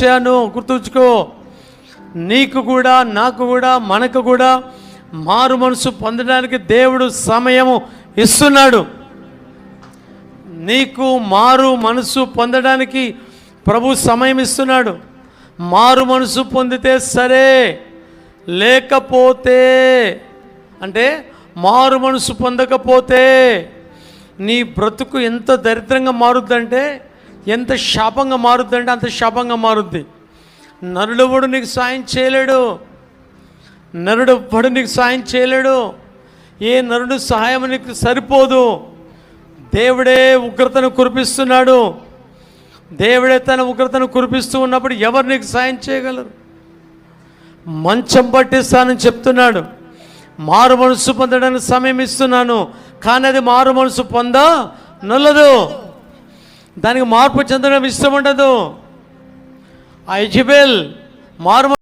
ఇచ్చాను గుర్తుంచుకో. నీకు కూడా నాకు కూడా మనకు కూడా మారు మనసు పొందడానికి దేవుడు సమయము ఇస్తున్నాడు. నీకు మారు మనసు పొందడానికి ప్రభు సమయం ఇస్తున్నాడు. మారు మనసు పొందితే సరే లేకపోతే అంటే మారు మనసు పొందకపోతే నీ బ్రతుకు ఎంత దరిద్రంగా మారుద్దంటే ఎంత శాపంగా మారుద్దంటే అంత శాపంగా మారుద్ది. నరుడెవడు నీకు సాయం చేయలేడు? నరుడు ఎవ్వడు నీకు సాయం చేయలేడు? ఏ నరుడు సహాయం నీకు సరిపోదు? దేవుడే ఉగ్రతను కురిపిస్తున్నాడు. దేవుడే తన ఉగ్రతను కురిపిస్తూ ఉన్నప్పుడు ఎవరు నీకు సాయం చేయగలరు? మంచం పట్టిస్తానని చెప్తున్నాడు. మారు మనసు పొందడానికి సమయం ఇస్తున్నాను. కానీ అది మారు మనసు పొంద నల్లదు. దానికి మార్పు చెందడం ఇష్టం ఉండదు ఆ ఇజిబెల్ మారు